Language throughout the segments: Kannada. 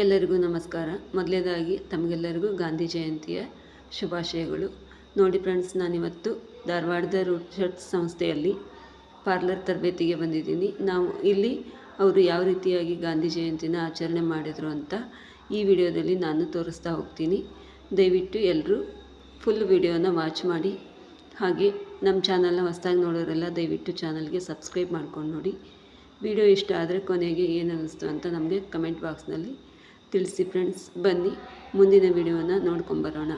ಎಲ್ಲರಿಗೂ ನಮಸ್ಕಾರ. ಮೊದಲನೇದಾಗಿ ತಮಗೆಲ್ಲರಿಗೂ ಗಾಂಧಿ ಜಯಂತಿಯ ಶುಭಾಶಯಗಳು. ನೋಡಿ ಫ್ರೆಂಡ್ಸ್, ನಾನಿವತ್ತು ಧಾರವಾಡದ ರೂಟ್ ಸಂಸ್ಥೆಯಲ್ಲಿ ಪಾರ್ಲರ್ ತರಬೇತಿಗೆ ಬಂದಿದ್ದೀನಿ. ನಾವು ಇಲ್ಲಿ ಅವರು ಯಾವ ರೀತಿಯಾಗಿ ಗಾಂಧಿ ಜಯಂತಿನ ಆಚರಣೆ ಮಾಡಿದರು ಅಂತ ಈ ವಿಡಿಯೋದಲ್ಲಿ ನಾನು ತೋರಿಸ್ತಾ ಹೋಗ್ತೀನಿ. ದಯವಿಟ್ಟು ಎಲ್ಲರೂ ಫುಲ್ ವಿಡಿಯೋನ ವಾಚ್ ಮಾಡಿ. ಹಾಗೆ ನಮ್ಮ ಚಾನಲ್ನ ಹೊಸದಾಗಿ ನೋಡೋರೆಲ್ಲ ದಯವಿಟ್ಟು ಚಾನಲ್ಗೆ ಸಬ್ಸ್ಕ್ರೈಬ್ ಮಾಡ್ಕೊಂಡು ನೋಡಿ. ವಿಡಿಯೋ ಇಷ್ಟ ಆದರೆ ಕೊನೆಗೆ ಏನು ಅನ್ನಿಸ್ತು ಅಂತ ನಮಗೆ ಕಮೆಂಟ್ ಬಾಕ್ಸ್ನಲ್ಲಿ ತಿಳಿಸಿ ಫ್ರೆಂಡ್ಸ್ ಬನ್ನಿ. ಮುಂದಿನ ವಿಡಿಯೋನ ನೋಡ್ಕೊಂಬರೋಣ.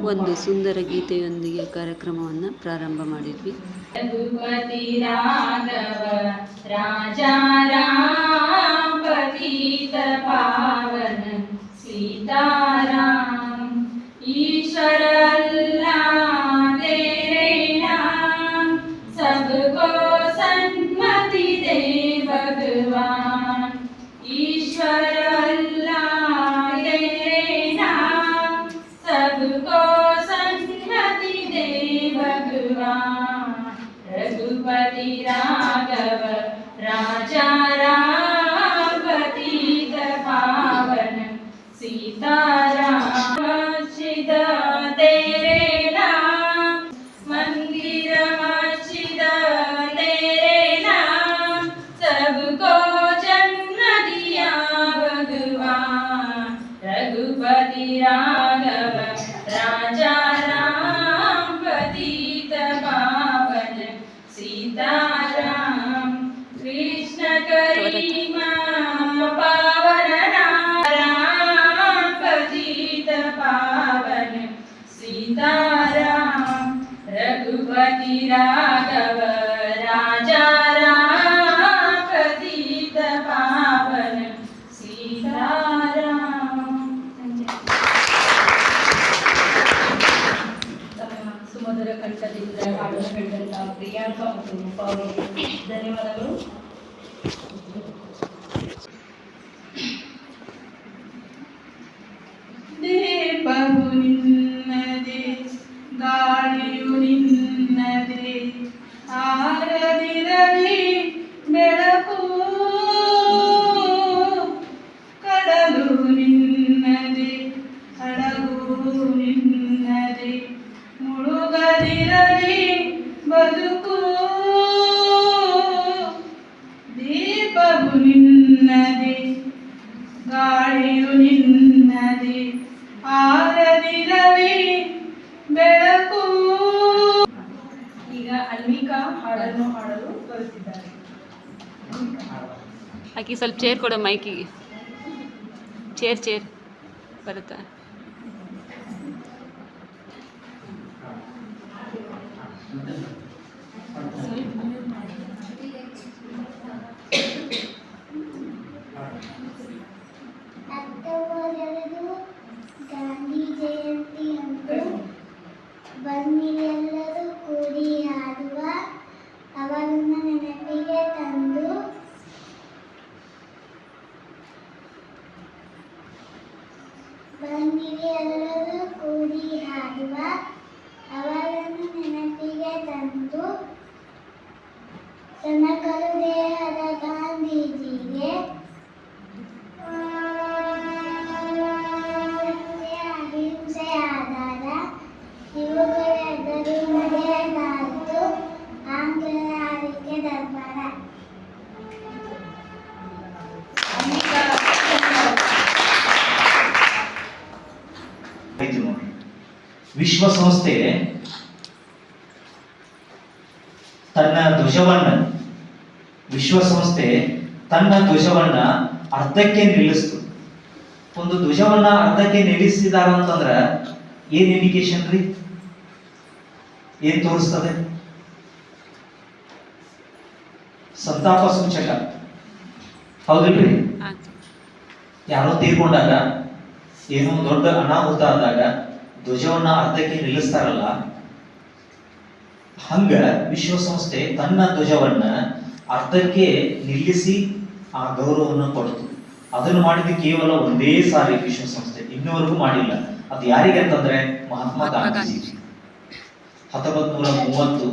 ಒಂದು ಸುಂದರ ಗೀತೆಯೊಂದಿಗೆ ಕಾರ್ಯಕ್ರಮವನ್ನು ಪ್ರಾರಂಭ ಮಾಡಿದ್ವಿ. ರಾಜಾ цвіта. रघुपति राघव राजा राम पतित पावन सीताराम ತಮ್ಮ ಸುಮಧುರ ಕಂಠದಿಂದ ಹಾಡನ್ನು ಹೇಳಿದಂಥ ಪ್ರಿಯಾಂಕ ಮತ್ತು ರೂಪ ಅವರಿಗೆ ಧನ್ಯವಾದಗಳು ಸ್ವಲ್ಪ ಚೇರ್ ಕೊಡು ಮೈಕಿಗೆ. ಚೇರ್ ಚೇರ್ ಬರುತ್ತಾ ಅಕ್ಟೋಬರ್ ಗಾಂಧಿ ಜಯಂತಿ ಅಂದು ಬನ್ನಿ ಎಲ್ಲರೂ ಕೂಡಿ ಹಾಡುವ ಅವರನ್ನ ನೆನಪಿಗೆ ತಂದು ಬನ್ನಿರಿ ಎಲ್ಲರೂ ಕೂಡಿ ಹಾಡುವ ಅವರನ್ನು ನೆನಪಿಗೆ ತಂದು ತನಕರು ದೇಹದ ಗಾಂಧೀಜಿಗೆ ಅಹಿಂಸೆ ಆಧಾರ ಇವುಗಳೆಲ್ಲರೂ ನಡೆಯಲಾರದು ಆಂಗ್ಲರ ಆಳ್ವಿಕೆ ದರ್ಬಾರ ಆಯ್ತು ನೋಡಿ ವಿಶ್ವಸಂಸ್ಥೆ ತನ್ನ ಧ್ವಜವನ್ನ ವಿಶ್ವಸಂಸ್ಥೆ ತನ್ನ ಧ್ವಜವನ್ನ ಅರ್ಧಕ್ಕೆ ನಿಲ್ಲಿಸ್ತು. ಒಂದು ಧ್ವಜವನ್ನ ಅರ್ಧಕ್ಕೆ ನಿಲ್ಲಿಸಿದಾರ ಅಂತಂದ್ರ ಏನ್ ಇಂಡಿಕೇಶನ್ ರೀ? ಏನ್ ತೋರಿಸ್ತದೆ? ಸಂತಾಪ ಸೂಚಕ. ಹೌದಿಲ್ರಿ? ಯಾರೋ ತೀರ್ಕೊಂಡಾಗ ಏನೋ ದೊಡ್ಡ ಅನಾಹುತ ಆದಾಗ ಧ್ವಜವನ್ನ ಅರ್ಧಕ್ಕೆ ನಿಲ್ಲಿಸ್ತಾರಲ್ಲ? ಹಂಗ ವಿಶ್ವಸಂಸ್ಥೆ ತನ್ನ ಧ್ವಜವನ್ನ ಅರ್ಧಕ್ಕೆ ನಿಲ್ಲಿಸಿ ಆ ಗೌರವವನ್ನು ಕೊಡ್ತು. ಅದನ್ನು ಮಾಡಿದ ಕೇವಲ ಒಂದೇ ಸಾರಿ ವಿಶ್ವಸಂಸ್ಥೆ ಇನ್ನೂವರೆಗೂ ಮಾಡಿಲ್ಲ. ಅದು ಯಾರಿಗೆ ಅಂತಂದ್ರೆ ಮಹಾತ್ಮ ಗಾಂಧೀಜಿ. ಹತ್ತೊಂಬತ್ ನೂರ ಮೂವತ್ತು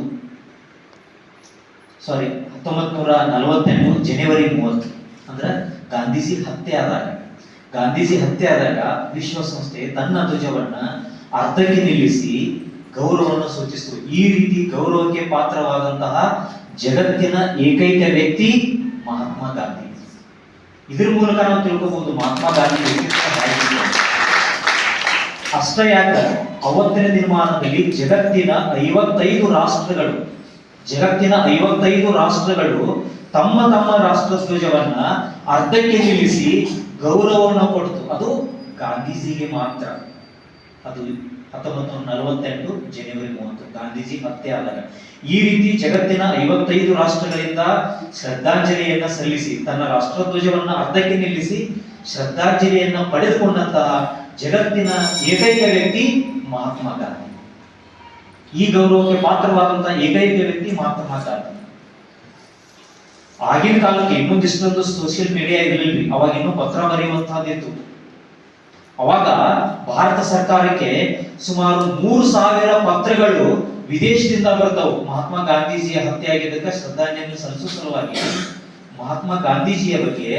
ಸಾರಿ ಹತ್ತೊಂಬತ್ ನೂರ ನಲವತ್ತೆಂಟು ಜನವರಿ ಮೂವತ್ತು. ಅಂದ್ರೆ ಗಾಂಧೀಜಿ ಹತ್ಯೆ ಆದಾಗ. ಗಾಂಧೀಜಿ ಹತ್ಯೆ ಆದಾಗ ವಿಶ್ವಸಂಸ್ಥೆ ತನ್ನ ಧ್ವಜವನ್ನ ಅರ್ಧಕ್ಕೆ ನಿಲ್ಲಿಸಿ ಗೌರವವನ್ನು ಸೂಚಿಸಿತು ಈ ರೀತಿ ಗೌರವಕ್ಕೆ ಪಾತ್ರವಾದಂತಹ ಜಗತ್ತಿನ ಏಕೈಕ ವ್ಯಕ್ತಿ ಮಹಾತ್ಮ ಗಾಂಧಿ. ಇದ್ರ ಮೂಲಕ ನಾವು ತಿಳ್ಕೋಬಹುದು ಮಹಾತ್ಮ ಗಾಂಧಿ. ಅಷ್ಟೇ ಯಾಕ? ಅವತ್ತಿನ ನಿರ್ಮಾಣದಲ್ಲಿ ಜಗತ್ತಿನ ಐವತ್ತೈದು ರಾಷ್ಟ್ರಗಳು, ಜಗತ್ತಿನ ಐವತ್ತೈದು ರಾಷ್ಟ್ರಗಳು ತಮ್ಮ ತಮ್ಮ ರಾಷ್ಟ್ರ ಧ್ವಜವನ್ನ ಅರ್ಧಕ್ಕೆ ನಿಲ್ಲಿಸಿ ಗೌರವವನ್ನು ಕೊಡ್ತು. ಅದು ಗಾಂಧೀಜಿಗೆ ಮಾತ್ರ. ಅದು ಹತ್ತೊಂಬತ್ತು ನೂರ ನಲವತ್ತೆಂಟು ಜನವರಿ ಮೂವತ್ತು. ಗಾಂಧೀಜಿ ಮತ್ತೆ ಆದಾಗ. ಈ ರೀತಿ ಜಗತ್ತಿನ ಐವತ್ತೈದು ರಾಷ್ಟ್ರಗಳಿಂದ ಶ್ರದ್ಧಾಂಜಲಿಯನ್ನ ಸಲ್ಲಿಸಿ, ತನ್ನ ರಾಷ್ಟ್ರಧ್ವಜವನ್ನ ಅರ್ಧಕ್ಕೆ ನಿಲ್ಲಿಸಿ, ಶ್ರದ್ಧಾಂಜಲಿಯನ್ನ ಪಡೆದುಕೊಂಡಂತಹ ಜಗತ್ತಿನ ಏಕೈಕ ವ್ಯಕ್ತಿ ಮಹಾತ್ಮ ಗಾಂಧಿ. ಈ ಗೌರವಕ್ಕೆ ಪಾತ್ರವಾದಂತಹ ಏಕೈಕ ವ್ಯಕ್ತಿ ಮಹಾತ್ಮ ಗಾಂಧಿ. ಆಗಿನ ಕಾಲಕ್ಕೆ ಇನ್ನೊಂದಿಷ್ಟೊಂದು ಸೋಷಿಯಲ್ ಮೀಡಿಯಾ ಇರಲಿಲ್ಲ ಅವಾಗ ಇನ್ನೂ ಪತ್ರ ಬರೆಯುವಂತಹದ್ದಿತ್ತು ಅವಾಗ ಭಾರತ ಸರ್ಕಾರಕ್ಕೆ ಸುಮಾರು ಮೂರು ಸಾವಿರ ಪತ್ರಗಳು ವಿದೇಶದಿಂದ ಬರ್ತಾವು ಮಹಾತ್ಮ ಗಾಂಧೀಜಿಯ ಹತ್ಯೆ ಆಗಿದ್ದಕ್ಕೆ ಶ್ರದ್ಧಾಂಜಲಿ ಸಲ್ಲಿಸುವ ಸಲುವಾಗಿ ಮಹಾತ್ಮ ಗಾಂಧೀಜಿಯ ಬಗ್ಗೆ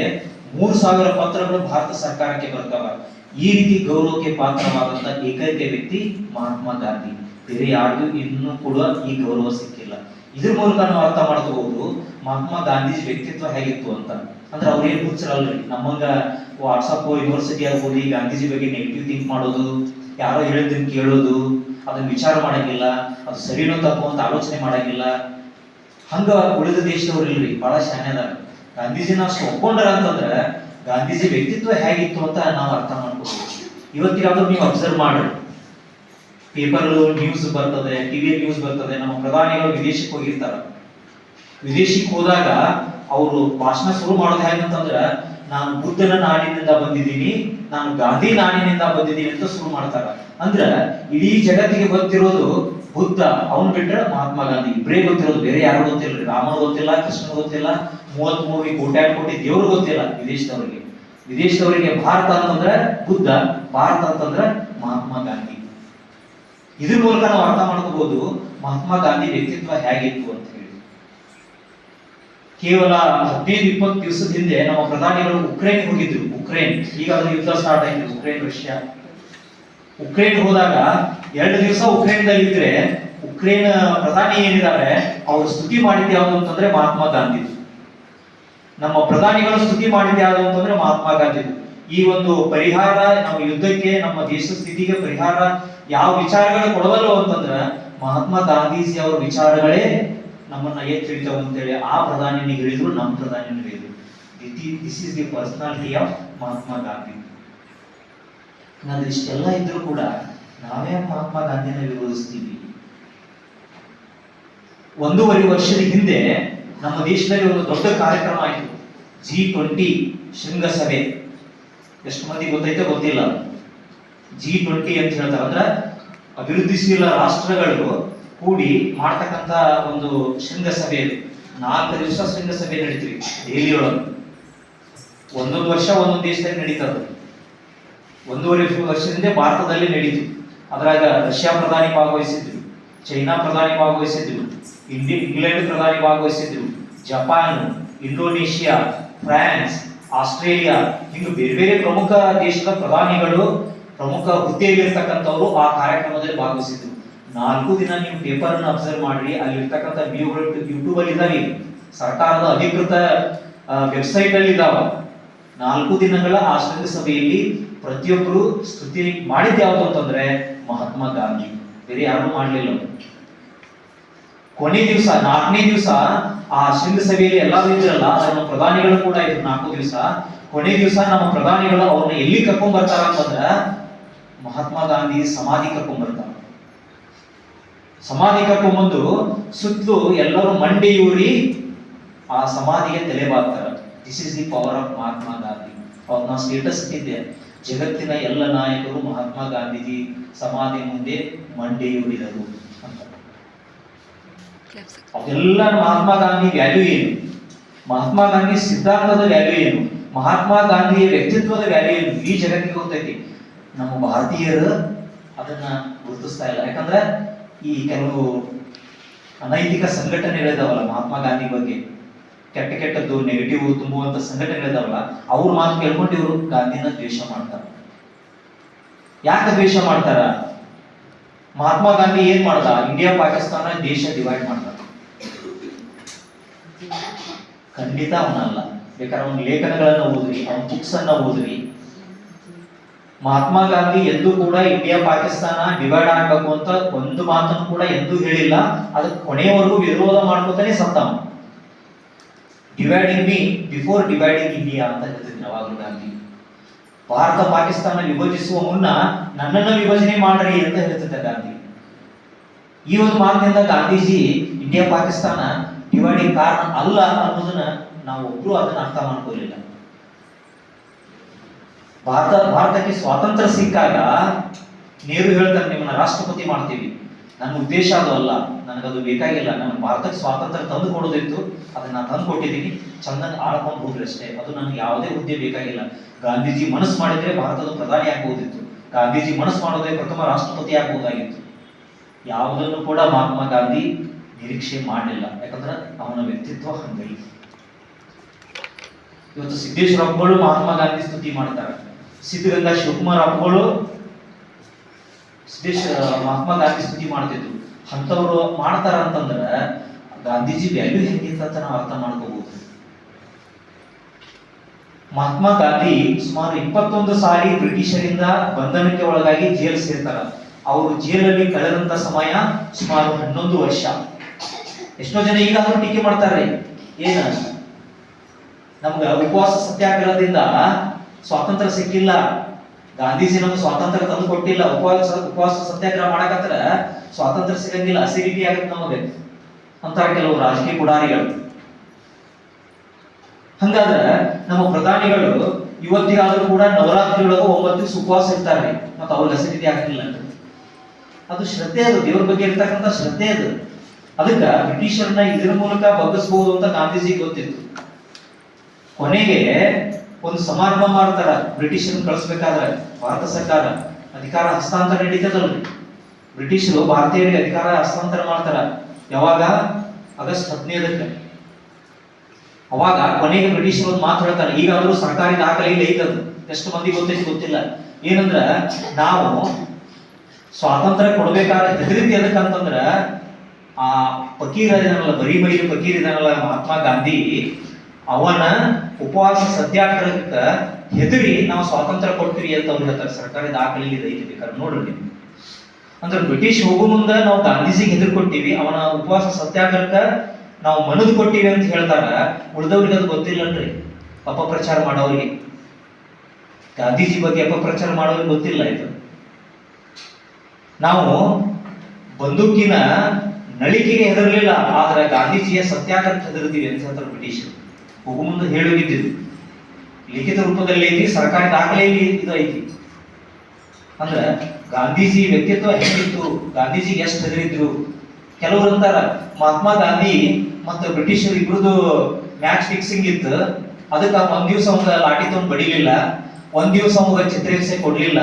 ಮೂರು ಸಾವಿರ ಪತ್ರಗಳು ಭಾರತ ಸರ್ಕಾರಕ್ಕೆ ಬರ್ತಾವ ಈ ರೀತಿ ಗೌರವಕ್ಕೆ ಪಾತ್ರವಾದಂತ ಏಕೈಕ ವ್ಯಕ್ತಿ ಮಹಾತ್ಮ ಗಾಂಧಿ. ಬೇರೆ ಯಾರಿಗೂ ಇನ್ನೂ ಕೂಡ ಈ ಗೌರವ ಸಿಕ್ಕಿಲ್ಲ. ಇದ್ರ ಮೂಲಕ ನಾವು ಅರ್ಥ ಮಾಡ್ಕೋಬಹುದು ಮಹಾತ್ಮ ಗಾಂಧೀಜಿ ವ್ಯಕ್ತಿತ್ವ ಹೇಗಿತ್ತು ಅಂತ. ಅಂದ್ರೆ ಅವ್ರೇನ್ ಹುಚ್ಚರಲ್ರಿ ನಮ್ಮಂಗ ವಾಟ್ಸಪ್ ಯೂನಿವರ್ಸಿಟಿ ಹೋಗಿ ಗಾಂಧೀಜಿ ಬಗ್ಗೆ ನೆಗೆಟಿವ್ ಥಿಂಕ್ ಮಾಡೋದು, ಯಾರೋ ಹೇಳಿದ್ದನ್ನ ಕೇಳೋದು ಅದನ್ನ ವಿಚಾರ ಮಾಡಂಗಿಲ್ಲ, ಅದು ಸರಿನೋ ತಪ್ಪು ಅಂತ ಆಲೋಚನೆ ಮಾಡಂಗಿಲ್ಲ. ಹಂಗ ಉಳಿದ ದೇಶದವ್ರು ಇಲ್ರಿ, ಬಹಳ ಶಾನೆ ಅದಾರ. ಗಾಂಧೀಜಿನ ಒಪ್ಕೊಂಡ್ರ ಅಂತಂದ್ರ ಗಾಂಧೀಜಿ ವ್ಯಕ್ತಿತ್ವ ಹೇಗಿತ್ತು ಅಂತ ನಾವು ಅರ್ಥ ಮಾಡ್ಕೋಬೇಕು ಇವತ್ತಿಗಾದ್ರೂ ನೀವು ಅಬ್ಸರ್ವ್ ಮಾಡ್ರಿ. ಪೇಪರ್ ನ್ಯೂಸ್ ಬರ್ತದೆ ಟಿವಿ ನ್ಯೂಸ್ ಬರ್ತದೆ, ನಮ್ಮ ಪ್ರಧಾನಿಗಳು ವಿದೇಶಕ್ಕೆ ಹೋಗಿರ್ತಾರ. ವಿದೇಶಕ್ಕೆ ಹೋದಾಗ ಅವರು ಭಾಷಣ ಶುರು ಮಾಡೋದು ಹೇಗಂತಂದ್ರ, ನಾನು ಬುದ್ಧನ ನಾಡಿನಿಂದ ಬಂದಿದ್ದೀನಿ, ನಾನು ಗಾಂಧಿ ನಾಡಿನಿಂದ ಬಂದಿದ್ದೀನಿ ಅಂತ ಶುರು ಮಾಡ್ತಾರ. ಅಂದ್ರ, ಇಡೀ ಜಗತ್ತಿಗೆ ಗೊತ್ತಿರೋದು ಬುದ್ಧ, ಅವನ್ ಬಿಟ್ರೆ ಮಹಾತ್ಮ ಗಾಂಧಿ. ಇಬ್ಬರೇ ಗೊತ್ತಿರೋದು, ಬೇರೆ ಯಾರು ಗೊತ್ತಿಲ್ಲ. ರಾಮನ ಗೊತ್ತಿಲ್ಲ ಕೃಷ್ಣ ಗೊತ್ತಿಲ್ಲ ಮೂವತ್ ಮೂರು ಕೋಟ್ಯಾಡ್ ಕೋಟಿ ದೇವ್ರು ಗೊತ್ತಿಲ್ಲ ವಿದೇಶದವರಿಗೆ. ವಿದೇಶದವರಿಗೆ ಭಾರತ ಅಂತಂದ್ರೆ ಬುದ್ಧ, ಭಾರತ ಅಂತಂದ್ರೆ ಮಹಾತ್ಮ ಗಾಂಧಿ. ಇದ್ರ ಮೂಲಕ ನಾವು ಅರ್ಥ ಮಾಡ್ಕೋಬಹುದು ಮಹಾತ್ಮ ಗಾಂಧಿ ವ್ಯಕ್ತಿತ್ವ ಹೇಗಿತ್ತು ಅಂತ. ಕೇವಲ ಹದಿನೈದು, ಇಪ್ಪತ್ತು ದಿವಸದ ಹಿಂದೆ ನಮ್ಮ ಪ್ರಧಾನಿಗಳು ಉಕ್ರೇನ್ ಹೋಗಿದ್ರು. ಉಕ್ರೇನ್. ಈಗ ಯುದ್ಧ ಸ್ಟಾರ್ಟ್ ಆಯ್ತು. Ukraine, Russia. ಉಕ್ರೇನ್ ಹೋದಾಗ ಎರಡು ದಿವಸ ಉಕ್ರೇನ್ದಲ್ಲಿ ಇದ್ರೆ ಉಕ್ರೇನ್ ಪ್ರಧಾನಿ ಏನಿದ್ದಾರೆ, ಅವರು ಸ್ತುತಿ ಮಾಡಿದ್ದು ಯಾವುದು ಅಂತಂದ್ರೆ ಮಹಾತ್ಮ ಗಾಂಧಿ. ನಮ್ಮ ಪ್ರಧಾನಿಗಳು ಸ್ತುತಿ ಮಾಡಿದ್ದು ಯಾವುದು ಅಂತಂದ್ರೆ ಮಹಾತ್ಮ ಗಾಂಧಿ. ಈ ಒಂದು ಪರಿಹಾರ ನಮ್ಮ ಯುದ್ಧಕ್ಕೆ, ನಮ್ಮ ದೇಶ ಸ್ಥಿತಿಗೆ ಪರಿಹಾರ ಯಾವ ವಿಚಾರಗಳು ಕೊಡವಲ್ಲ ಅಂತಂದ್ರೆ ಮಹಾತ್ಮ ಗಾಂಧೀಜಿ ಅವರ ವಿಚಾರಗಳೇ ನಮ್ಮನ್ನ ಎತ್ತಿ ಹಿಡಿತಾವ ಅಂತೇಳಿ ಆ ಪ್ರಧಾನಿ ಹೇಳಿದ್ರು ನಮ್ಮ ಪ್ರಧಾನಿ ಹೇಳಿದ್ರು this is the personality of Mahatma Gandhi ನಾನು ಇಷ್ಟೆಲ್ಲ ಇದ್ರೂ ಕೂಡ ನಾವೇ ಮಹಾತ್ಮ ಗಾಂಧಿನ ವಿರೋಧಿಸ್ತೀವಿ. ಒಂದೂವರೆ ವರ್ಷದ ಹಿಂದೆ ನಮ್ಮ ದೇಶದಲ್ಲಿ ಒಂದು ದೊಡ್ಡ ಕಾರ್ಯಕ್ರಮ ಆಯಿತು. ಜಿ ಟ್ವೆಂಟಿ ಶೃಂಗಸಭೆ. ಎಷ್ಟು ಮಂದಿ ಗೊತ್ತೈತೆ ಗೊತ್ತಿಲ್ಲ. ಜಿ ಟ್ವೆಂಟಿ ಅಂತ ಹೇಳ್ತಾರೆ ಅಂದ್ರೆ ಅಭಿವೃದ್ಧಿಶೀಲ ರಾಷ್ಟ್ರಗಳು. ಕೂಡಿ ಮಾಡ್ತಕ್ಕಂತ ಒಂದು ಶೃಂಗಸಭೆ ಇದು. ನಾಲ್ಕು ದಿವಸ ಶೃಂಗಸಭೆ ನಡೀತೀವಿ ಡೈಲಿ ಒಳಗೆ. ಒಂದೊಂದು ವರ್ಷ ಒಂದೊಂದು ದೇಶದಲ್ಲಿ ನಡೀತದೆ ಒಂದೂವರೆ ವರ್ಷದಿಂದ ಭಾರತದಲ್ಲಿ ನಡೀತು. ಅದ್ರಾಗ ರಷ್ಯಾ ಪ್ರಧಾನಿ ಭಾಗವಹಿಸಿದ್ರು, ಚೈನಾ ಪ್ರಧಾನಿ ಭಾಗವಹಿಸಿದ್ರು, ಇಂಡಿ, ಇಂಗ್ಲೆಂಡ್ ಪ್ರಧಾನಿ ಭಾಗವಹಿಸಿದ್ರು, ಜಪಾನ್, ಇಂಡೋನೇಷಿಯಾ, ಫ್ರಾನ್ಸ್, ಆಸ್ಟ್ರೇಲಿಯಾ ಇನ್ನು ಬೇರೆ ಬೇರೆ ಪ್ರಮುಖ ದೇಶದ ಪ್ರಧಾನಿಗಳು ಪ್ರಮುಖ ಹುದ್ದೆಯಲ್ಲಿರ್ತಕ್ಕಂಥವ್ರು ಆ ಕಾರ್ಯಕ್ರಮದಲ್ಲಿ ಭಾಗವಹಿಸಿದ್ರು. ನಾಲ್ಕು ದಿನ ನೀವು ಪೇಪರ್ ಅನ್ನು ಅಬ್ಸರ್ವ್ ಮಾಡ್ರಿ, ಅಲ್ಲಿರ್ತಕ್ಕಂಥ ವ್ಯೂಗಳು ಯೂಟ್ಯೂಬ್ ಅಲ್ಲಿ ಇದಾವೆ ಸರ್ಕಾರದ ಅಧಿಕೃತ ವೆಬ್ಸೈಟ್ ಅಲ್ಲಿ ಇದಾವ ನಾಲ್ಕು ದಿನಗಳ ಆ ಸಭೆಯಲ್ಲಿ ಪ್ರತಿಯೊಬ್ಬರು ಸ್ತುತಿ ಮಾಡಿದ್ ಯಾವುದು ಅಂತಂದ್ರೆ ಮಹಾತ್ಮ ಗಾಂಧಿ. ಬೇರೆ ಯಾರು ಮಾಡ್ಲಿಲ್ಲ ಕೊನೆ ದಿವಸ, ನಾಲ್ಕನೇ ದಿವಸ ಆ ಶೃಂಗಸಭೆಯಲ್ಲಿ ಎಲ್ಲಾರು ಇದ್ರಲ್ಲ, ನಮ್ಮ ಪ್ರಧಾನಿಗಳು ಕೂಡ ಇದ್ರು ನಾಲ್ಕು ದಿವಸ. ಕೊನೆ ದಿವಸ ನಮ್ಮ ಪ್ರಧಾನಿಗಳು ಅವ್ರನ್ನ ಎಲ್ಲಿ ಕರ್ಕೊಂಡ್ ಬರ್ತಾರ ಅಂತಂದ್ರ ಮಹಾತ್ಮ ಗಾಂಧಿ ಸಮಾಧಿ ಕರ್ಕೊಂಡ್ ಬರ್ತಾರ. ಸಮಾಧಿ ಕರ್ಕೊಂಡ್ಬಂದು ಸುತ್ತಲೂ ಎಲ್ಲರೂ ಮಂಡಿಯೂರಿ ಆ ಸಮಾಧಿಗೆ ತಲೆ ಬಾಗ್ತಾರ. This is the power of Mahatma Gandhi ಅವ್ರನ್ನ ಸ್ಟೇಟಸ್ ಇಟ್ಟಿದ್ದೆ ಜಗತ್ತಿನ ಎಲ್ಲ ನಾಯಕರು ಮಹಾತ್ಮ ಗಾಂಧೀಜಿ ಸಮಾಧಿ ಮುಂದೆ ಮಂಡಿಯೂರಿದರು ಅಂತ. ಅದೆಲ್ಲ ಮಹಾತ್ಮ ಗಾಂಧಿ ವ್ಯಾಲ್ಯೂ ಏನು? ಮಹಾತ್ಮ ಗಾಂಧಿ ಸಿದ್ಧಾಂತದ ವ್ಯಾಲ್ಯೂ ಏನು? ಮಹಾತ್ಮ ಗಾಂಧಿಯ ವ್ಯಕ್ತಿತ್ವದ ವ್ಯಾಲ್ಯೂ ಏನು? ಈ ಜಗತ್ತಿಗೆ ಗೊತ್ತೈತಿ. ನಮ್ಮ ಭಾರತೀಯರು ಅದನ್ನ ಗುರುತಿಸ್ತಾ ಇಲ್ಲ. ಯಾಕಂದ್ರೆ ಈ ಕೆಲವು ಅನೈತಿಕ ಸಂಘಟನೆಗಳಿದಾವಲ್ಲ ಮಹಾತ್ಮ ಗಾಂಧಿ ಬಗ್ಗೆ. ಕೆಟ್ಟ ಕೆಟ್ಟದ್ದು ನೆಗೆಟಿವ್ ತುಂಬುವಂತ ಸಂಘಟನೆಗಳಿದಾವಲ್ಲ ಅವ್ರ ಮಾತು ಕೇಳ್ಕೊಂಡು ಇವರು ಗಾಂಧಿನ ದ್ವೇಷ ಮಾಡ್ತಾರ. ಯಾಕೆ ದ್ವೇಷ ಮಾಡ್ತಾರ? ಮಹಾತ್ಮ ಗಾಂಧಿ ಏನ್ ಮಾಡ್ದ? ಇಂಡಿಯಾ, ಪಾಕಿಸ್ತಾನ ದೇಶ ಡಿವೈಡ್ ಮಾಡ್ದ. ಖಂಡಿತ ಅವನಲ್ಲ. ಬೇಕಾದ್ರೆ ಅವನ ಲೇಖನಗಳನ್ನ ಓದ್ರಿ, ಅವನ ಬುಕ್ಸ್ ಅನ್ನ ಓದ್ರಿ. ಮಹಾತ್ಮ ಗಾಂಧಿ ಎಂದೂ ಕೂಡ ಇಂಡಿಯಾ, ಪಾಕಿಸ್ತಾನ ಡಿವೈಡ್ ಆಗ್ಬೇಕು ಅಂತ ಒಂದು ಮಾತನ್ನು ಕೂಡ ಎಂದೂ ಹೇಳಿಲ್ಲ. ಅದಕ್ಕೆ ಕೊನೆಯವರೆಗೂ ವಿರೋಧ ಮಾಡ್ಕೋತಾನೆ ಸತ್ತಮ dividing me before dividing India ಅಂತ ಹೇಳ್ತಿದ್ರು ಯಾವಾಗಲೂ ಗಾಂಧಿ. ಭಾರತ, ಪಾಕಿಸ್ತಾನ ವಿಭಜಿಸುವ ಮುನ್ನ ನನ್ನನ್ನು ವಿಭಜನೆ ಮಾಡ್ರಿ ಅಂತ ಹೇಳ್ತಿದ್ದ ಗಾಂಧಿ. ಈ ಒಂದು ಮಾತಿನಿಂದ ಗಾಂಧೀಜಿ ಇಂಡಿಯಾ, ಪಾಕಿಸ್ತಾನ ಡಿವೈಡಿಂಗ್ ಕಾರಣ ಅಲ್ಲ ಅನ್ನೋದನ್ನ ನಾವು ಒಬ್ರು ಅದನ್ನ ಅರ್ಥ ಮಾಡ್ಕೊಳ್ಳಿಲ್ಲ ಭಾರತ, ಭಾರತಕ್ಕೆ ಸ್ವಾತಂತ್ರ್ಯ ಸಿಕ್ಕಾಗ ನೆಹರು ಹೇಳ್ತಾರೆ, ನಿಮ್ಮನ್ನ ರಾಷ್ಟ್ರಪತಿ ಮಾಡ್ತೀವಿ. ನನ್ನ ಉದ್ದೇಶ ಅದು ಅಲ್ಲ. ನನಗದು ಬೇಕಾಗಿಲ್ಲ. ನಾನು ಭಾರತಕ್ಕೆ ಸ್ವಾತಂತ್ರ್ಯ ತಂದು ಕೊಡೋದಿತ್ತು. ಅದನ್ನ ನಾನು ತಂದು ಕೊಟ್ಟಿದ್ದೀನಿ. ಚಂದನ್ ಆಳ್ಕೊಂಡು ಹೋಗ್ರಿ ಅಷ್ಟೇ. ಅದು ನನಗೆ ಯಾವುದೇ ಹುದ್ದೆ ಬೇಕಾಗಿಲ್ಲ. ಗಾಂಧೀಜಿ ಮನಸ್ಸು ಮಾಡಿದ್ರೆ ಭಾರತದ ಪ್ರಧಾನಿ ಆಗ್ಬೋದಿತ್ತು. ಗಾಂಧೀಜಿ ಮನಸ್ಸು ಮಾಡೋದೇ ಪ್ರಥಮ ರಾಷ್ಟ್ರಪತಿ ಆಗ್ಬೋದಾಗಿತ್ತು. ಯಾವುದನ್ನು ಕೂಡ ಮಹಾತ್ಮ ಗಾಂಧಿ ನಿರೀಕ್ಷೆ ಮಾಡಲಿಲ್ಲ ಯಾಕಂದ್ರೆ ಅವನ ವ್ಯಕ್ತಿತ್ವ ಹಂಗೈತಿ ಇವತ್ತು ಸಿದ್ದೇಶ್ವರ ಅಪ್ಪಗಳು ಮಹಾತ್ಮ ಗಾಂಧಿ ಸ್ತುತಿ ಮಾಡ್ತಾರೆ. ಸಿದ್ಧಗಂಗಾ ಶಿವಕುಮಾರ್ ಅಪ್ಪಗಳು ಸಿದ್ದೇಶ್ ಮಹಾತ್ಮ ಗಾಂಧಿ ಸ್ತುತಿ ಮಾಡ್ತಿದ್ರು. ಅಂಥವ್ರು ಮಾಡ್ತಾರ ಅಂತಂದ್ರ ಗಾಂಧೀಜಿ ವ್ಯಾಲ್ಯೂ ಹೆಂಗಿತ್ತ ನಾವು ಅರ್ಥ ಮಾಡ್ಕೋಬಹುದು ಮಹಾತ್ಮ ಗಾಂಧಿ ಸುಮಾರು ಇಪ್ಪತ್ತೊಂದು ಸಾರಿ ಬ್ರಿಟಿಷರಿಂದ ಬಂಧನಕ್ಕೆ ಒಳಗಾಗಿ ಜೈಲ್ ಸೇರ್ತಾರ. ಅವರು ಜೈಲಲ್ಲಿ ಕಳೆದಂತ ಸಮಯ ಸುಮಾರು ಹನ್ನೊಂದು ವರ್ಷ. ಎಷ್ಟೋ ಜನ ಈಗಾದ್ರೂ ಟೀಕೆ ಮಾಡ್ತಾರೆ ಏನ? ನಮ್ಗ ಉಪವಾಸ ಸತ್ಯಾಗ್ರಹದಿಂದ ಸ್ವಾತಂತ್ರ್ಯ ಸಿಕ್ಕಿಲ್ಲ. ಗಾಂಧೀಜಿ ನಮ್ಗೆ ಸ್ವಾತಂತ್ರ್ಯ ತಂದು ಕೊಟ್ಟಿಲ್ಲ. ಉಪವಾಸ ಉಪವಾಸ ಸತ್ಯಾಗ್ರಹ ಮಾಡಕತ್ರ ಸ್ವಾತಂತ್ರ್ಯ ಸಿಗಂಗಿಲ್ಲ. ಅಸಿಡಿಟಿ ಆಗತ್ತೆ ನಮಗೆ. ಅಂತ ಕೆಲವು ರಾಜಕೀಯ ಪುಡಾರಿಗಳು. ಹಂಗಾದ್ರೆ ನಮ್ಮ ಪ್ರಧಾನಿಗಳು ಇವತ್ತಿಗಾದ್ರೂ ಕೂಡ ನವರಾತ್ರಿ ಒಳಗ ಒಂಬತ್ತು ಉಪವಾಸ ಇರ್ತಾರೆ. ಮತ್ತೆ ಅವ್ರಿಗೆ ಅಸಿಡಿಟಿ ಆಗ್ತಿಲ್ಲ ಅದು ಶ್ರದ್ಧೆ ಅದು. ದೇವ್ರ ಬಗ್ಗೆ ಇರ್ತಕ್ಕಂಥ ಶ್ರದ್ಧೆ ಅದು. ಅದಕ್ಕ ಬ್ರಿಟಿಷರ್ನ ಇದ್ರ ಮೂಲಕ ಬಗ್ಗಿಸಬಹುದು ಅಂತ ಗಾಂಧೀಜಿ ಗೊತ್ತಿತ್ತು. ಕೊನೆಗೆ ಒಂದು ಸಮಾರಂಭ ಮಾಡ್ತಾರ. ಬ್ರಿಟಿಷರನ್ನು ಕಳಿಸ್ಬೇಕಾದ್ರೆ ಭಾರತ ಸರ್ಕಾರ ಅಧಿಕಾರ ಹಸ್ತಾಂತರ ನಡೀತದಲ್ರಿ. ಬ್ರಿಟಿಷರು ಭಾರತೀಯರಿಗೆ ಅಧಿಕಾರ ಹಸ್ತಾಂತರ ಮಾಡ್ತಾರ. ಯಾವಾಗ? ಆಗಸ್ಟ್ ಹದಿನೈದಕ್ಕೆ. ಅವಾಗ ಕೊನೆಗೆ ಬ್ರಿಟಿಷರು ಒಂದು ಮಾತು ಹೇಳ್ತಾರೆ. ಈಗಾದ್ರೂ ಸರ್ಕಾರಿ ದಾಖಲೆ ಇಲ್ಲ ಐತದು. ಎಷ್ಟು ಮಂದಿ ಗೊತ್ತೈತಿ ಗೊತ್ತಿಲ್ಲ. ಏನಂದ್ರ ನಾವು ಸ್ವಾತಂತ್ರ್ಯ ಕೊಡ್ಬೇಕಾದ್ರೆ ಹೆದರಿತಿ ಅದಕ್ಕಂತಂದ್ರ ಆ ಫಕೀರ್ ಇದಾನಲ್ಲ ಬರೀ ಬರೀ ಫಕೀರ್ ಇದಾನಲ್ಲ ಮಹಾತ್ಮ ಗಾಂಧಿ ಅವನ ಉಪವಾಸ ಸತ್ಯಾಗ್ರಹಕ್ಕ ಹೆದರಿ ನಾವು ಸ್ವಾತಂತ್ರ್ಯ ಕೊಡ್ತೀವಿ ಅಂತ ಅವ್ರು ಹೇಳ್ತಾರೆ. ಸರ್ಕಾರಿ ದಾಖಲೆ ಇದೆ ಬೇಕಾದ್ರೆ ನೋಡ್ರಿ ಅಂದ್ರೆ ಬ್ರಿಟಿಷ್ ಹೋಗೋ ಮುಂದ ನಾವು ಗಾಂಧೀಜಿಗೆ ಹೆದರ್ ಕೊಟ್ಟಿವಿ ಅವನ ಉಪವಾಸ ಸತ್ಯಾಗ್ರಹಕ್ಕ ನಾವು ಮನದ್ ಕೊಟ್ಟಿವಿ ಅಂತ ಹೇಳ್ತಾರ. ಉಳಿದವ್ರಿಗೆ ಅದು ಗೊತ್ತಿಲ್ಲನ್ರಿ. ಅಪಪ್ರಚಾರ ಮಾಡೋರಿಗೆ. ಗಾಂಧೀಜಿ ಬಗ್ಗೆ ಅಪಪ್ರಚಾರ ಮಾಡೋರಿಗೆ ಗೊತ್ತಿಲ್ಲ ಇದು. ನಾವು ಬಂದೂಕಿನ ನಳಿಕೆಗೆ ಹೆದರಲಿಲ್ಲ, ಆದ್ರೆ ಗಾಂಧೀಜಿಯ ಸತ್ಯಾಗ್ರಹಕ್ಕೆ ಹೆದರ್ತೀವಿ ಅಂತ ಹೇಳ್ತಾರೆ ಬ್ರಿಟಿಷರು. ಹೋಗು ಮುಂದೆ ಹೇಳೋಗಿದ್ದು ಲಿಖಿತ ರೂಪದಲ್ಲಿ ಐತಿ, ಸರ್ಕಾರಿ ದಾಖಲೆಯಲ್ಲಿ ಇದು ಐತಿ ಅಂದ್ರೆ ಗಾಂಧೀಜಿ ವ್ಯಕ್ತಿತ್ವ ಹೆಂಗಿತ್ತು ಗಾಂಧೀಜಿಗೆ ಎಷ್ಟು ಹೆದರಿದ್ರು. ಕೆಲವರು ಅಂತಾರ, ಮಹಾತ್ಮ ಗಾಂಧಿ ಮತ್ತು ಬ್ರಿಟಿಷರು ಇಬ್ಬರದು ಮ್ಯಾಚ್ ಫಿಕ್ಸಿಂಗ್ ಇತ್ತು. ಅದಕ್ಕೆ ಒಂದ್ ದಿವಸ ಅವಂಗ ಲಾಠಿ ತಗೊಂಡು ಬಡಿಲಿಲ್ಲ, ಒಂದ್ ದಿವಸ ಅವಂಗ ಚಿತ್ರಹಿಂಸೆ ಕೊಡ್ಲಿಲ್ಲ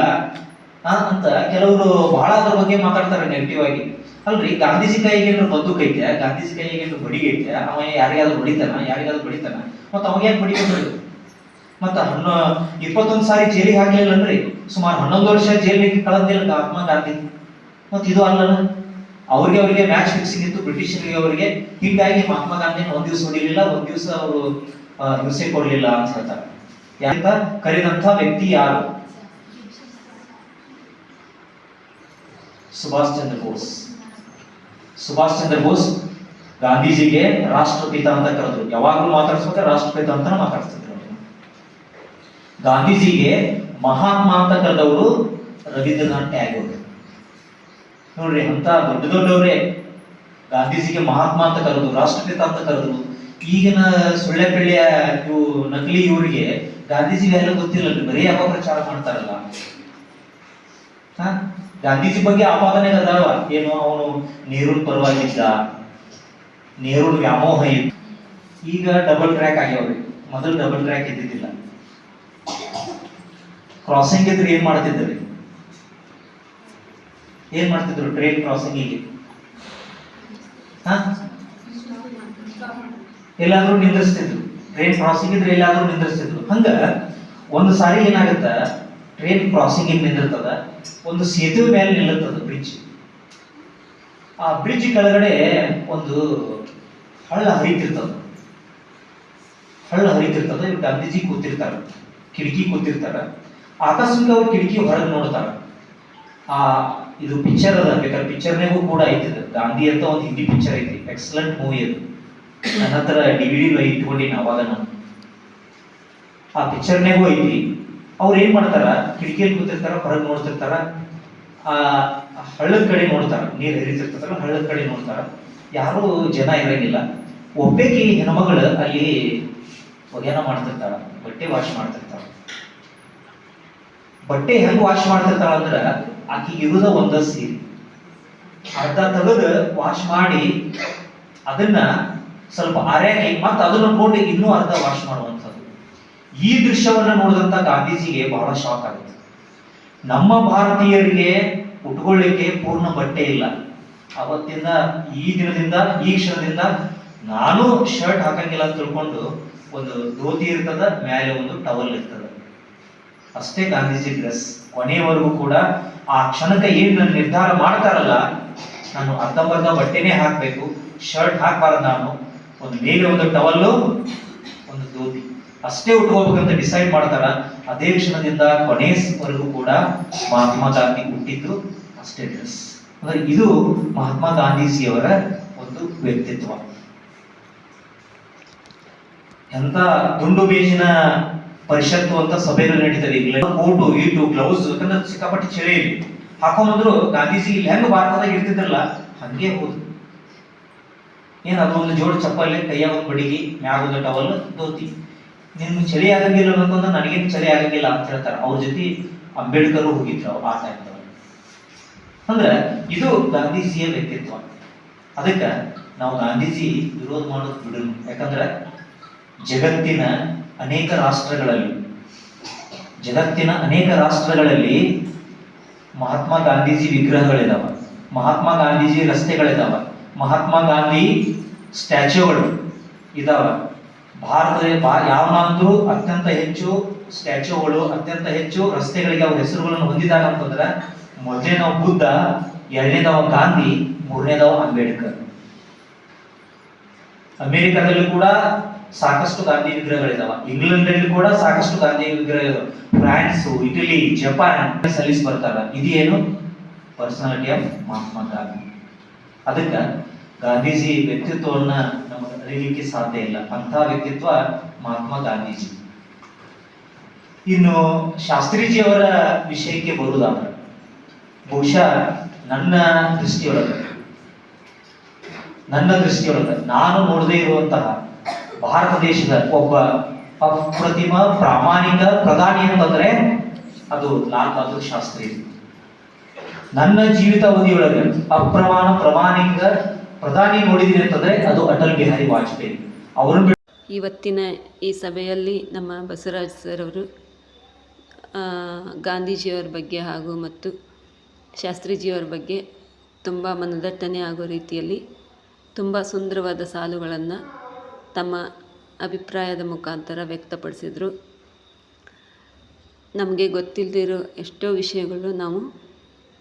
ಅಂತ ಕೆಲವರು ಬಹಳ ಅದ್ರ ಬಗ್ಗೆ ಮಾತಾಡ್ತಾರೆ ನೆಗೆಟಿವ್ ಆಗಿ. ಅಲ್ರಿ, ಗಾಂಧೀಜಿ ಕೈಗೆ ಏನಾದ್ರು ಬಂದೂಕ್ ಐತೆ ಗಾಂಧೀಜಿ ಕೈಗೆ ಏನಾದ್ರು ಬಡಿಗೆ ಐತೆ ಅವ ಯಾರಿಗಾದ್ರೂ ಬಡಿತಾನ ಯಾರಿಗಾದ್ರೂ ಬಡಿತಾನ ಮತ್ತ ಅವಾಗ ಯಾಕೆ ಬಡಿಬೇಕು ಮತ್ತ ಹನ್ನ, ಇಪ್ಪತ್ತೊಂದು ಸಾರಿ ಜೈಲಿಗೆ ಹಾಕ್ಲಿಲ್ಲನ್ರಿ, ಸುಮಾರು ಹನ್ನೊಂದು ವರ್ಷ ಜೈಲಿಗೆ ಕಳೆದಿಲ್ಲ ಮಹಾತ್ಮ ಗಾಂಧಿ. ಮತ್ತ ಇದು ಅಲ್ಲ ಅವ್ರಿಗೆ ಅವರಿಗೆ ಮ್ಯಾಚ್ ಫಿಕ್ಸಿಂಗ್ ಇತ್ತು, ಬ್ರಿಟಿಷರಿಗೆ ಅವರಿಗೆ, ಹೀಗಾಗಿ ಮಹಾತ್ಮ ಗಾಂಧಿ ಒಂದ್ ದಿವಸ ಹೊಡಿಲಿಲ್ಲ, ಒಂದ್ ದಿವಸ ಅವರು ಹಿಂಸೆ ಕೊಡ್ಲಿಲ್ಲ ಅಂತ ಹೇಳ್ತಾರೆ ಯಾಕ ಕರೆದಂತ ವ್ಯಕ್ತಿ ಯಾರು? ಸುಭಾಷ್ ಚಂದ್ರ ಬೋಸ್. ಸುಭಾಷ್ ಚಂದ್ರ ಬೋಸ್ ಗಾಂಧೀಜಿಗೆ ರಾಷ್ಟ್ರಪಿತ ಅಂತ ಕರೆದ್ರು ಯಾವಾಗಲೂ ಮಾತಾಡ್ಸ್ಬೇಕಾದ್ರೆ ರಾಷ್ಟ್ರಪಿತ ಅಂತ ಮಾತಾಡ್ತಿದ್ರು. ಗಾಂಧೀಜಿಗೆ ಮಹಾತ್ಮ ಅಂತ ಕರೆದವರು ರವೀಂದ್ರನಾಥ್ ಟ್ಯಾಗೋರ್ ನೋಡ್ರಿ ಅಂತ ದೊಡ್ಡ ದೊಡ್ಡವರೇ ಗಾಂಧೀಜಿಗೆ ಮಹಾತ್ಮ ಅಂತ ಕರೆದ್ರು, ರಾಷ್ಟ್ರಪಿತ ಅಂತ ಕರೆದ್ರು ಈಗಿನ ಸೊಳ್ಳೆ ಬೆಳ್ಳಿಯ ನಕಲಿ ಇವರಿಗೆ ಗಾಂಧೀಜಿ ವ್ಯಾಲ್ಯೂ ಗೊತ್ತಿಲ್ಲ ಬರೀ ಅಪಪ್ರಚಾರ ಮಾಡ್ತಾರಲ್ಲ ಹಾ? ಗಾಂಧೀಜಿ ಬಗ್ಗೆ ಆಪಾದನೆ ಅದಾವ ಏನು ಅವನು ನೀರು ಪರವಾಗಿದ್ದ? ನೀರು ವ್ಯಾಮೋಹ ಇತ್ತು. ಈಗ ಡಬಲ್ ಟ್ರ್ಯಾಕ್ ಆಗ್ಯಾವ್ರಿ. ಮೊದಲು ಡಬಲ್ ಟ್ರ್ಯಾಕ್ ಇದ್ದಿದ್ದಿಲ್ಲ. ಕ್ರಾಸಿಂಗ್ ಇದ್ರೆ ಏನ್ ಮಾಡ್ತಿದ್ರಿ? ಏನ್ ಮಾಡ್ತಿದ್ರು ಟ್ರೈನ್ ಕ್ರಾಸಿಂಗಿಗೆ ಹಾ? ಎಲ್ಲಾದ್ರೂ ನಿಂದ್ರಿಸ್ತಿದ್ರು. ಟ್ರೈನ್ ಕ್ರಾಸಿಂಗ್ ಇದ್ರೆ ಎಲ್ಲಾದ್ರೂ ನಿಂದ್ರಿಸ್ತಿದ್ರು. ಹಂಗ, ಒಂದು ಸಾರಿ ಏನಾಗತ್ತ? ಟ್ರೈನ್ ಕ್ರಾಸಿಂಗ್ ಇಲ್ಲಿ ನಿಂದಿರ್ತದ ಒಂದು ಸೇತುವೆ ಮೇಲೆ ನಿಲ್ಲುತ್ತದ ಬ್ರಿಡ್ಜ್ ಆ ಬ್ರಿಡ್ಜ್ ಕೆಳಗಡೆ ಒಂದು ಹಳ್ಳ ಹರಿತಿರ್ತದ. ಹಳ್ಳ ಹರಿತಿರ್ತದ, ಇವ್ರು ಗಾಂಧೀಜಿ ಕೂತಿರ್ತಾರ, ಕಿಟಕಿ ಕೂತಿರ್ತಾರ. ಆಕಸ್ಮಿಕ ಅವ್ರು ಕಿಟಕಿ ಹೊರಗೆ ನೋಡ್ತಾರ. ಆ, ಇದು ಪಿಕ್ಚರ್ ಅದ, ಬೇಕಾದ್ರೆ ಪಿಕ್ಚರ್ನಾಗೂ ಕೂಡ ಐತಿ. ಗಾಂಧಿ ಅಂತ ಒಂದು ಹಿಂದಿ ಪಿಕ್ಚರ್ ಐತಿ. ಎಕ್ಸಲೆಂಟ್ ಮೂವಿ ಅದು. ನನ್ನ ಹತ್ರ ಡಿ ವಿ ಡಿ ಇಟ್ಕೊಂಡಿನಿ ಅವಾಗ ನಾನು. ಆ ಪಿಕ್ಚರ್ನಾಗೂ ಐತಿ. ಅವ್ರು ಏನ್ ಮಾಡ್ತಾರ? ಕಿಟಕಿಯಲ್ಲಿ ಕೂತಿರ್ತಾರ ಹೊರಗೆ ನೋಡ್ತಿರ್ತಾರ, ಆ, ಹಳ್ಳದ ಕಡೆ ನೋಡ್ತಾರ, ನೀರ್ ಹರಿತಿರ್ತಾರ ಹಳ್ಳದ ಕಡೆ ನೋಡ್ತಾರ. ಯಾರು ಜನ ಇರಂಗಿಲ್ಲ. ಒಬ್ಬಾಕಿ ಹೆಣ್ಮಗಳು ಅಲ್ಲಿ ಒಗ್ಯಾನ ಮಾಡ್ತಿರ್ತಾಳ, ಬಟ್ಟೆ ವಾಶ್ ಮಾಡ್ತಿರ್ತಾಳ. ಬಟ್ಟೆ ಹೆಂಗ್ ವಾಶ್ ಮಾಡ್ತಿರ್ತಾಳ ಅಂದ್ರ, ಆಕಿ ಇರುದ ಒಂದ ಸೀರೆ. ಅರ್ಧ ತೆಗೆದು ವಾಶ್ ಮಾಡಿ, ಅದನ್ನ ಸ್ವಲ್ಪ ಆರ್ಯಾಕಿ, ಮತ್ತೆ ಅದನ್ನ ನೋಡಿ ಇನ್ನೂ ಅರ್ಧ ವಾಶ್ ಮಾಡುವಂಥದ್ದು. ಈ ದೃಶ್ಯವನ್ನು ನೋಡಿದಂತ ಗಾಂಧೀಜಿಗೆ ಬಹಳ ಶಾಕ್ ಆಗುತ್ತೆ ನಮ್ಮ ಭಾರತೀಯರಿಗೆ ಉಟ್ಕೊಳ್ಳಿಕ್ಕೆ ಪೂರ್ಣ ಬಟ್ಟೆ ಇಲ್ಲ. ಅವತ್ತಿಂದ ಈ ದಿನದಿಂದ, ಈ ಕ್ಷಣದಿಂದ ನಾನು ಶರ್ಟ್ ಹಾಕಂಗಿಲ್ಲ ಅಂತ ತಿಳ್ಕೊಂಡು ಒಂದು ಧೋತಿ ಇರ್ತದ ಮೇಲೆ ಒಂದು ಟವಲ್ ಇರ್ತದ. ಅಷ್ಟೇ ಗಾಂಧೀಜಿ ಡ್ರೆಸ್ ಕೊನೆಯವರೆಗೂ ಕೂಡ ಆ ಕ್ಷಣಕ್ಕೆ ಏನ್ ನಾನು ನಿರ್ಧಾರ ಮಾಡ್ತಾರಲ್ಲ, ನಾನು ಅರ್ಧಂಬರ್ಧ ಬಟ್ಟೆನೇ ಹಾಕ್ಬೇಕು ಶರ್ಟ್ ಹಾಕ್ಬಾರ್ದು ನಾನು, ಒಂದು ಮೇಲೆ ಒಂದು ಟವಲ್ಲು ಒಂದು ಧೋತಿ. ಅಷ್ಟೇ ಉಟ್ಕೋಬೇಕಂತ ಡಿಸೈಡ್ ಮಾಡ್ತಾರ. ಅದೇ ಕ್ಷಣದಿಂದ ಕೊನೆವರೆಗೂ ಕೂಡ ಮಹಾತ್ಮ ಗಾಂಧಿ ಹುಟ್ಟಿದ್ದು ಅಷ್ಟೇ ಡ್ರೆಸ್. ಅಂದ್ರೆ ಇದು ಮಹಾತ್ಮ ಗಾಂಧೀಜಿಯವರ ಒಂದು ವ್ಯಕ್ತಿತ್ವ. ಎಂತ ದುಂಡು ಬೀಜಿನ ಪರಿಷತ್ತು ಅಂತ ಸಭೆಗಳು ನಡೀತಾರೆ ಈಗ ಕೋಟು, ಈಟು, ಗ್ಲೌಸ್, ಯಾಕಂದ್ರೆ ಸಿಕ್ಕಾಪಟ್ಟೆ ಚಳಿ ಇಲ್ಲಿ. ಹಾಕೊಂಡ್ರು ಗಾಂಧೀಜಿ ಇಲ್ಲಿ ಹೆಂಗ್ ಭಾರತದಾಗ ಇರ್ತಿದ್ರಲ್ಲ, ಹಂಗೆ ಹೋದ್ರು. ಏನ್ ಅದು ಒಂದು ಜೋಡ್ ಚಪ್ಪಲಿ ಕೈಯಾಗ ಒಂದು ಬಡಿಗಿ ಮ್ಯಾಗ ಒಂದು ಟವಲ್, ಧೋತಿ. ನಿಮ್ಗೆ ಚಳಿ ಆಗಂಗಿಲ್ಲ ಅಂತಂದ್ರೆ ನನಗೇನು ಚಳಿ ಆಗಂಗಿಲ್ಲ ಅಂತ ಹೇಳ್ತಾರೆ. ಅವ್ರ ಜೊತೆ ಅಂಬೇಡ್ಕರ್ ಹೋಗಿದ್ರು ಆ ಟೈಮ್ ಅಂದ್ರೆ ಇದು ಗಾಂಧೀಜಿಯ ವ್ಯಕ್ತಿತ್ವ. ಅದಕ್ಕೆ ನಾವು ಗಾಂಧೀಜಿ ವಿರೋಧ ಮಾಡೋದು ಬಿಡಲು ಯಾಕಂದ್ರೆ ಜಗತ್ತಿನ ಅನೇಕ ರಾಷ್ಟ್ರಗಳಲ್ಲಿ, ಜಗತ್ತಿನ ಅನೇಕ ರಾಷ್ಟ್ರಗಳಲ್ಲಿ ಮಹಾತ್ಮ ಗಾಂಧೀಜಿ ವಿಗ್ರಹಗಳಿದಾವ. ಮಹಾತ್ಮ ಗಾಂಧೀಜಿ ರಸ್ತೆಗಳಿದಾವ. ಮಹಾತ್ಮ ಗಾಂಧಿ ಸ್ಟ್ಯಾಚ್ಯೂಗಳು ಇದಾವ. ಭಾರತದ ಬಾ, ಯಾವನಾದ್ರೂ ಅತ್ಯಂತ ಹೆಚ್ಚು ಸ್ಟ್ಯಾಚ್ಯೂಗಳು ಅತ್ಯಂತ ಹೆಚ್ಚು ರಸ್ತೆಗಳಿಗೆ ಅವ್ರ ಹೆಸರುಗಳನ್ನು ಹೊಂದಿದಾಗ ಅಂತಂದ್ರೆ ಮೊದಲನೇದವ ಬುದ್ಧ, ಎರಡನೇದವ ಗಾಂಧಿ, ಮೂರನೇದವ ಅಂಬೇಡ್ಕರ್. ಅಮೆರಿಕದಲ್ಲೂ ಕೂಡ ಸಾಕಷ್ಟು ಗಾಂಧಿ ವಿಗ್ರಹಗಳಿದಾವ. ಇಂಗ್ಲೆಂಡ್ ಅಲ್ಲಿ ಕೂಡ ಸಾಕಷ್ಟು ಗಾಂಧಿ ವಿಗ್ರಹ ಫ್ರಾನ್ಸ್, ಇಟಲಿ, ಜಪಾನ್ ಸಲ್ಲಿಸಿ ಬರ್ತಾರ. ಇದೇನು? Personality of Mahatma Gandhi. ಅದಕ್ಕ ಗಾಂಧೀಜಿ ವ್ಯಕ್ತಿತ್ವವನ್ನ ನಮಗೆ ಅರಿಲಿಕ್ಕೆ ಸಾಧ್ಯ ಇಲ್ಲ. ಅಂತ ವ್ಯಕ್ತಿತ್ವ ಮಹಾತ್ಮ ಗಾಂಧೀಜಿ. ಇನ್ನು ಶಾಸ್ತ್ರೀಜಿಯವರ ವಿಷಯಕ್ಕೆ ಬರುವುದಾದ್ರೆ ಬಹುಶಃ ನನ್ನ ದೃಷ್ಟಿಯೊಳಗೆ. ನನ್ನ ದೃಷ್ಟಿಯೊಳಗೆ. ನಾನು ನೋಡದೇ ಇರುವಂತಹ ಭಾರತ ದೇಶದ ಒಬ್ಬ ಅಪ್ರತಿಮ ಪ್ರಾಮಾಣಿಕ ಪ್ರಧಾನಿ ಅಂತಂದ್ರೆ ಅದು ಲಾಲ್ ಬಹದ್ದೂರ್ ಶಾಸ್ತ್ರಿ. ನನ್ನ ಜೀವಿತಾವಧಿಯೊಳಗೆ ಅಪ್ರಮಾಣ ಪ್ರಾಮಾಣಿಕ ಪ್ರಧಾನಿ ನೋಡಿದ್ರಿ ಅಂತಂದ್ರೆ ಅದು ಅಟಲ್ ಬಿಹಾರಿ ವಾಜಪೇಯಿ. ಅವರು ಇವತ್ತಿನ ಈ ಸಭೆಯಲ್ಲಿ ನಮ್ಮ ಬಸವರಾಜ್ ಸರ್ ಅವರು ಗಾಂಧೀಜಿಯವರ ಬಗ್ಗೆ ಹಾಗೂ ಮತ್ತು ಶಾಸ್ತ್ರೀಜಿಯವರ ಬಗ್ಗೆ ತುಂಬ ಮನದಟ್ಟನೆ ಆಗೋ ರೀತಿಯಲ್ಲಿ ತುಂಬ ಸುಂದರವಾದ ಸಾಲುಗಳನ್ನು ತಮ್ಮ ಅಭಿಪ್ರಾಯದ ಮುಖಾಂತರ ವ್ಯಕ್ತಪಡಿಸಿದರು. ನಮಗೆ ಗೊತ್ತಿಲ್ಲದಿರೋ ಎಷ್ಟೋ ವಿಷಯಗಳು ನಾವು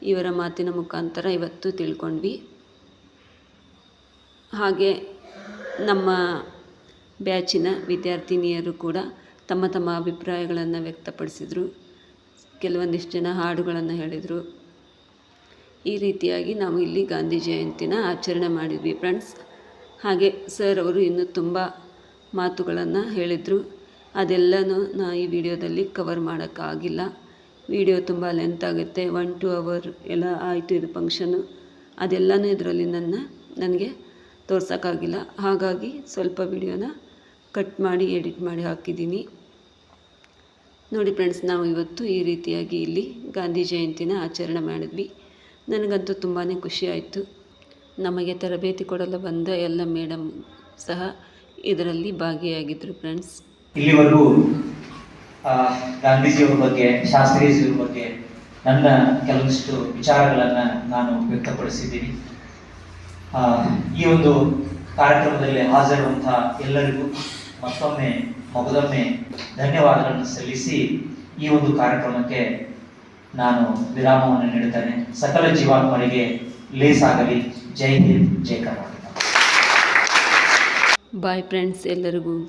ಇವರ ಮಾತಿನ ಮುಖಾಂತರ ಇವತ್ತು ತಿಳ್ಕೊಂಡ್ವಿ. ಹಾಗೆ ನಮ್ಮ ಬ್ಯಾಚಿನ ವಿದ್ಯಾರ್ಥಿನಿಯರು ಕೂಡ ತಮ್ಮ ತಮ್ಮ ಅಭಿಪ್ರಾಯಗಳನ್ನು ವ್ಯಕ್ತಪಡಿಸಿದರು. ಕೆಲವೊಂದಿಷ್ಟು ಜನ ಹಾಡುಗಳನ್ನು ಹೇಳಿದರು. ಈ ರೀತಿಯಾಗಿ ನಾವು ಇಲ್ಲಿ ಗಾಂಧಿ ಜಯಂತಿನ ಆಚರಣೆ ಮಾಡಿದ್ವಿ ಫ್ರೆಂಡ್ಸ್. ಹಾಗೆ ಸರ್ ಅವರು ಇನ್ನೂ ತುಂಬ ಮಾತುಗಳನ್ನು ಹೇಳಿದರು. ಅದೆಲ್ಲನೂ ನಾ ಈ ವಿಡಿಯೋದಲ್ಲಿ ಕವರ್ ಮಾಡೋಕ್ಕಾಗಿಲ್ಲ. ವಿಡಿಯೋ ತುಂಬ ಲೆಂತ್ ಆಗುತ್ತೆ. ಒನ್ ಟು ಅವರ್ ಎಲ್ಲ ಆಯಿತು ಇದು ಫಂಕ್ಷನು ಅದೆಲ್ಲನೂ ಇದರಲ್ಲಿ ನನ್ನ, ನನಗೆ ತೋರ್ಸೋಕ್ಕಾಗಿಲ್ಲ. ಹಾಗಾಗಿ ಸ್ವಲ್ಪ ವಿಡಿಯೋನ ಕಟ್ ಮಾಡಿ, ಎಡಿಟ್ ಮಾಡಿ ಹಾಕಿದ್ದೀನಿ. ನೋಡಿ ಫ್ರೆಂಡ್ಸ್, ನಾವು ಇವತ್ತು ಈ ರೀತಿಯಾಗಿ ಇಲ್ಲಿ ಗಾಂಧಿ ಜಯಂತಿನ ಆಚರಣೆ ಮಾಡಿದ್ವಿ. ನನಗಂತೂ ತುಂಬಾ ಖುಷಿ ಆಯಿತು. ನಮಗೆ ತರಬೇತಿ ಕೊಡಲು ಬಂದ ಎಲ್ಲ ಮೇಡಮ್ ಸಹ ಇದರಲ್ಲಿ ಭಾಗಿಯಾಗಿದ್ದರು ಫ್ರೆಂಡ್ಸ್. ಇಲ್ಲಿವರೆಗೂ ಗಾಂಧೀಜಿಯವರ ಬಗ್ಗೆ, ಶಾಸ್ತ್ರೀಜಿಯವರ ಬಗ್ಗೆ ನನ್ನ ಕೆಲವಷ್ಟು ವಿಚಾರಗಳನ್ನು ನಾನು ವ್ಯಕ್ತಪಡಿಸಿದ್ದೀನಿ. ಈ ಒಂದು ಕಾರ್ಯಕ್ರಮದಲ್ಲಿ ಹಾಜರಿರುವಂತಹ ಎಲ್ಲರಿಗೂ ಮತ್ತೊಮ್ಮೆ ಮೊದಲೊಮ್ಮೆ ಧನ್ಯವಾದಗಳನ್ನು ಸಲ್ಲಿಸಿ ಈ ಒಂದು ಕಾರ್ಯಕ್ರಮಕ್ಕೆ ನಾನು ವಿರಾಮವನ್ನು ನೀಡುತ್ತೇನೆ. ಸಕಲ ಜೀವಾತ್ಮರಿಗೆ ಲೇಸಾಗಲಿ. ಜೈ ಹಿಂದ್, ಜೈ ಕರ್ನಾಟಕ. ಬಾಯ್ ಫ್ರೆಂಡ್ಸ್ ಎಲ್ಲರಿಗೂ.